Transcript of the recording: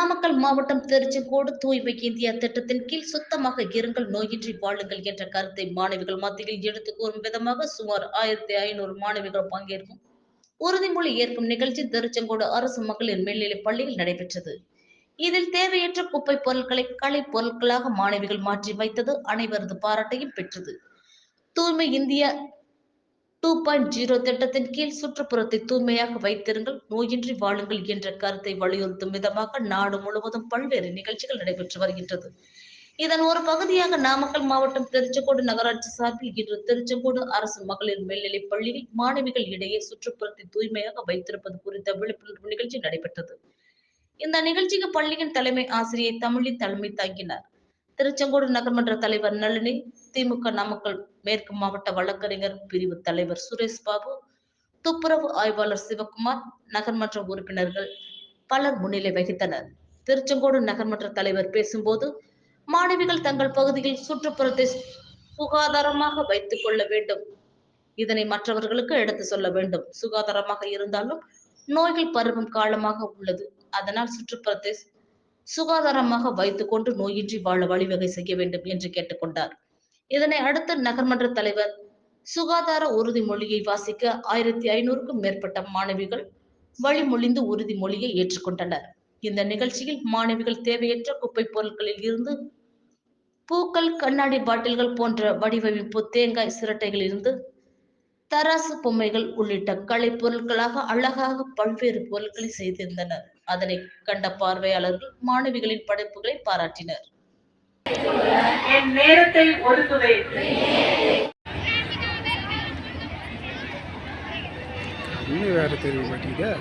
நாமக்கல் மாவட்டம் திருச்செங்கோடு தூய்மை இந்தியா திட்டத்தின் கீழ் சுத்தமாக இருங்கள் நோயின்றி வாழுங்கள் என்ற கருத்தை மாணவிகள் மத்தியில் எடுத்து கூறும் விதமாக சுமார் ஆயிரத்தி ஐநூறு மாணவிகள் பங்கேற்கும் உறுதிமொழி ஏற்கும் நிகழ்ச்சி திருச்செங்கோடு அரசு மகளிர் மேல்நிலைப் பள்ளியில் நடைபெற்றது. இதில் தேவையற்ற குப்பை பொருட்களை கலை பொருட்களாக மாணவிகள் மாற்றி வைத்தது அனைவரது பாராட்டையும் பெற்றது. தூய்மை இந்தியா டூ பாயிண்ட் ஜீரோ திட்டத்தின் கீழ் சுற்றுப்புறத்தை தூய்மையாக வைத்திருங்கள் நோயின்றி வாழுங்கள் என்ற கருத்தை வலியுறுத்தும் விதமாக நாடு முழுவதும் பல்வேறு நிகழ்ச்சிகள் நடைபெற்று வருகின்றது. இதன் ஒரு பகுதியாக நாமக்கல் மாவட்டம் திருச்செங்கோடு நகராட்சி சார்பில் இன்று திருச்செங்கோடு அரசு மகளிர் மேல்நிலைப் பள்ளியில் மாணவிகள் இடையே சுற்றுப்புறத்தை தூய்மையாக வைத்திருப்பது குறித்த விழிப்புணர்வு நிகழ்ச்சி நடைபெற்றது. இந்த நிகழ்ச்சிக்கு பள்ளியின் தலைமை ஆசிரியை தமிழி தலைமை தாங்கினார். திருச்செங்கோடு நகர்மன்ற தலைவர் நளினி திமுக நாமக்கல் மேற்கு மாவட்ட வழக்கறிஞர் பிரிவு தலைவர் சுரேஷ் பாபு துப்புரவு ஆய்வாளர் சிவகுமார் நகர்மன்ற உறுப்பினர்கள் பலர் முன்னிலை வகித்தனர். திருச்செங்கோடு நகர்மன்ற தலைவர் பேசும்போது மாணவிகள் தங்கள் பகுதியில் சுற்றுப்புறத்தை சுகாதாரமாக வைத்துக் கொள்ள வேண்டும். இதனை மற்றவர்களுக்கு எடுத்து சொல்ல வேண்டும். சுகாதாரமாக இருந்தாலும் நோய்கள் பரவும் காலமாக உள்ளது. அதனால் சுற்றுப்புறத்தை சுகாதாரமாக வைத்துக் கொண்டு நோயின்றி வாழ வழிவகை செய்ய வேண்டும் என்று கேட்டுக்கொண்டார். இதனை அடுத்து நகர்மன்ற தலைவர் சுகாதார உறுதிமொழியை வாசிக்க ஆயிரத்தி ஐநூறுக்கும் மேற்பட்ட மாணவிகள் வழிமொழிந்து உறுதிமொழியை ஏற்றுக்கொண்டனர். இந்த நிகழ்ச்சியில் மாணவிகள் தேவையற்ற குப்பை பொருட்களில் இருந்து பூக்கள் கண்ணாடி பாட்டில்கள் போன்ற வடிவமைப்பு தேங்காய் சிரட்டைகளில் இருந்து தராசு பொம்மைகள் உள்ளிட்ட கலை பொருட்களாக அழகாக பல்வேறு பொருட்களை செய்திருந்தனர். அதனை கண்ட பார்வையாளர்கள் மாணவிகளின் படைப்புகளை பாராட்டினர். என் நேரத்தை ஒதுக்குவேன். வேறு தெரிய மாட்டேங்குதே